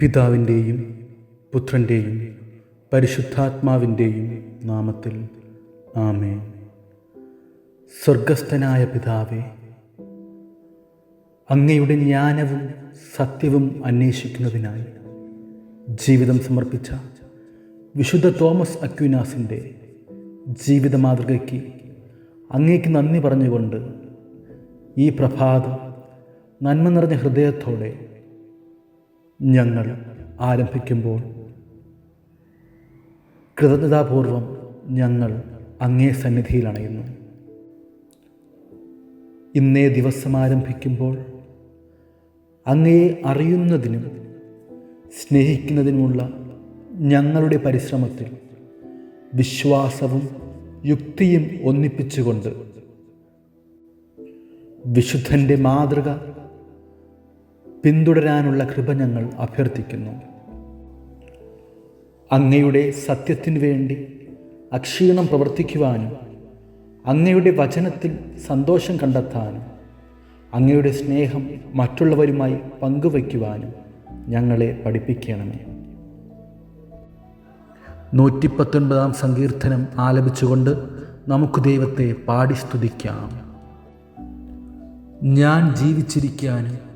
പിതാവിന്റെയും പുത്രന്റെയും പരിശുദ്ധാത്മാവിന്റെയും നാമത്തിൽ ആമേ സ്വർഗസ്ഥനായ പിതാവേ അങ്ങയുടെ ജ്ഞാനവും സത്യവും അന്വേഷിക്കുന്നതിനായി ജീവിതം സമർപ്പിച്ച വിശുദ്ധ തോമസ് അക്വിനാസിന്റെ ജീവിത മാതൃകയ്ക്ക് അങ്ങേക്ക് നന്ദി പറഞ്ഞുകൊണ്ട് ഈ പ്രഭാതം നന്മ നിറഞ്ഞ ഹൃദയത്തോടെ ഞങ്ങൾ ആരംഭിക്കുമ്പോൾ കൃതജ്ഞതാപൂർവം ഞങ്ങൾ അങ്ങേ സന്നിധിയിൽ അണയുന്നു. ഇന്നേ ദിവസം ആരംഭിക്കുമ്പോൾ അങ്ങയെ അറിയുന്നതിനും സ്നേഹിക്കുന്നതിനുമുള്ള ഞങ്ങളുടെ പരിശ്രമത്തിൽ വിശ്വാസവും യുക്തിയും ഒന്നിപ്പിച്ചുകൊണ്ട് വിശുദ്ധന്റെ മാതൃക പിന്തുടരാനുള്ള കൃപ ഞങ്ങൾ അഭ്യർത്ഥിക്കുന്നു. അങ്ങയുടെ സത്യത്തിനു വേണ്ടി അക്ഷീണം പ്രവർത്തിക്കുവാനും അങ്ങയുടെ വചനത്തിൽ സന്തോഷം കണ്ടെത്താനും അങ്ങയുടെ സ്നേഹം മറ്റുള്ളവരുമായി പങ്കുവയ്ക്കുവാനും ഞങ്ങളെ പഠിപ്പിക്കണമേ. നൂറ്റിപ്പത്തൊൻപതാം സങ്കീർത്തനം ആലപിച്ചുകൊണ്ട് നമുക്ക് ദൈവത്തെ പാടി സ്തുതിക്കാം. ഞാൻ ജീവിച്ചിരിക്കാനും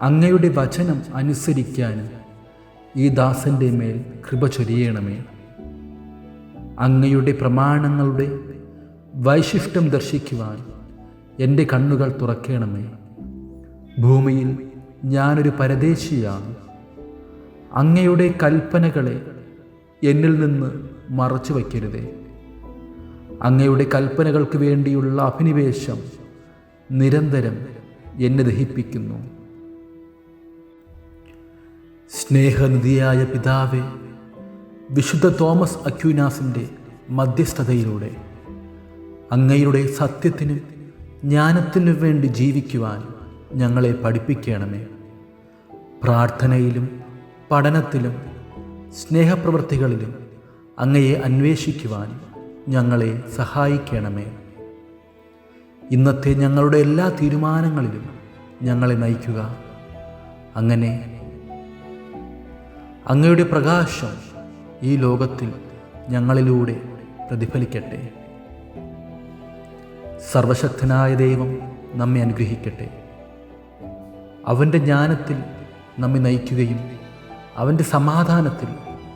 അങ്ങയുടെ വചനം അനുസരിക്കാനും ഈ ദാസന്റെ മേൽ കൃപ ചൊരിയണമേ. അങ്ങയുടെ പ്രമാണങ്ങളുടെ വൈശിഷ്ട്യം ദർശിക്കുവാൻ എന്റെ കണ്ണുകൾ തുറക്കണമേ. ഭൂമിയിൽ ഞാനൊരു പരദേശിയാണ്. അങ്ങയുടെ കൽപ്പനകളെ എന്നിൽ നിന്ന് മറച്ചു വയ്ക്കരുതേ. അങ്ങയുടെ കൽപ്പനകൾക്ക് വേണ്ടിയുള്ള അഭിനിവേശം നിരന്തരം എന്നെ ദഹിപ്പിക്കുന്നു. സ്നേഹനിധിയായ പിതാവെ വിശുദ്ധ തോമസ് അക്യൂനാസിന്റെ മധ്യസ്ഥതയിലൂടെ അങ്ങയുടെ സത്യത്തിനും ജ്ഞാനത്തിനു വേണ്ടി ജീവിക്കുവാൻ ഞങ്ങളെ പഠിപ്പിക്കണമേ. പ്രാർത്ഥനയിലും പഠനത്തിലും സ്നേഹപ്രവൃത്തികളിലും അങ്ങയെ അന്വേഷിക്കുവാൻ ഞങ്ങളെ സഹായിക്കണമേ. ഇന്നത്തെ ഞങ്ങളുടെ എല്ലാ തീരുമാനങ്ങളിലും ഞങ്ങളെ നയിക്കുക. അങ്ങനെ അങ്ങയുടെ പ്രകാശം ഈ ലോകത്തിൽ ഞങ്ങളിലൂടെ പ്രതിഫലിക്കട്ടെ. സർവശക്തനായ ദൈവം നമ്മെ അനുഗ്രഹിക്കട്ടെ. അവന്റെ ജ്ഞാനത്തിൽ നമ്മെ നയിക്കുകയും അവന്റെ സമാധാനത്തിൽ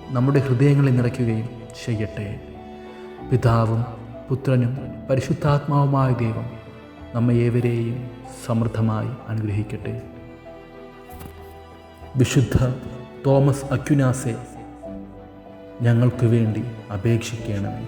നമ്മുടെ ഹൃദയങ്ങളെ നിറയ്ക്കുകയും ചെയ്യട്ടെ. പിതാവും പുത്രനും പരിശുദ്ധാത്മാവുമായ ദൈവം നമ്മെ ഏവരെയും സമൃദ്ധമായി അനുഗ്രഹിക്കട്ടെ. വിശുദ്ധ തോമസ് അക്യുനാസെ ഞങ്ങൾക്ക് വേണ്ടി അപേക്ഷിക്കണമേ.